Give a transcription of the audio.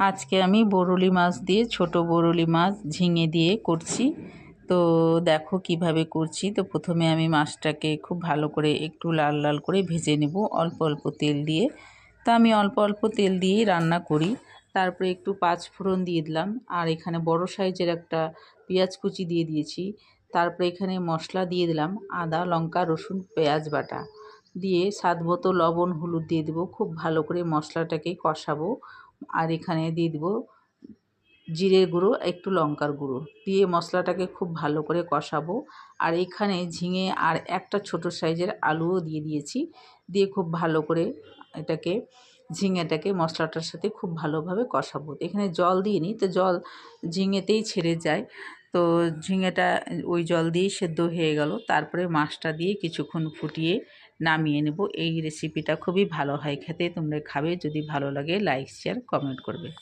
আজকে আমি বরুলি মাছ দিয়ে ছোট বরুলি মাছ ঝিঙে দিয়ে করছি। তো দেখো কীভাবে করছি। তো প্রথমে আমি মাছটাকে খুব ভালো করে একটু লাল লাল করে ভেজে নেব অল্প অল্প তেল দিয়ে। তা আমি অল্প অল্প তেল দিয়েই রান্না করি। তারপরে একটু পাঁচ ফোড়ন দিয়ে দিলাম। আর এখানে বড় সাইজের একটা পেঁয়াজ কুচি দিয়ে দিয়েছি। তারপরে এখানে মশলা দিয়ে দিলাম আদা, লঙ্কা, রসুন, পেঁয়াজ বাটা। দিয়ে স্বাদ মতো লবণ, হলুদ দিয়ে দেবো। খুব ভালো করে মশলাটাকে কষাবো। আর এখানে দিয়ে দেবো জিরে গুঁড়ো, একটু লঙ্কার গুঁড়ো। দিয়ে মশলাটাকে খুব ভালো করে কষাবো। আর এখানে ঝিঙে আর একটা ছোট সাইজের আলুও দিয়ে দিয়েছি। দিয়ে খুব ভালো করে এটাকে, ঝিঙেটাকে মশলাটার সাথে খুব ভালোভাবে কষাবো। এখানে জল দিয়ে নিই, তো জল ঝিঙেতেই ছেড়ে যায়। তো ঝিঙেটা ওই জল দিয়ে সেদ্ধ হয়ে গেল। তারপরে মাছটা দিয়ে কিছুক্ষণ ফুটিয়ে নামিয়ে নেব। এই রেসিপিটা খুবই ভালো হয়। খেতে তোমরা খাবে। যদি ভালো লাগে লাইক শেয়ার কমেন্ট করবে।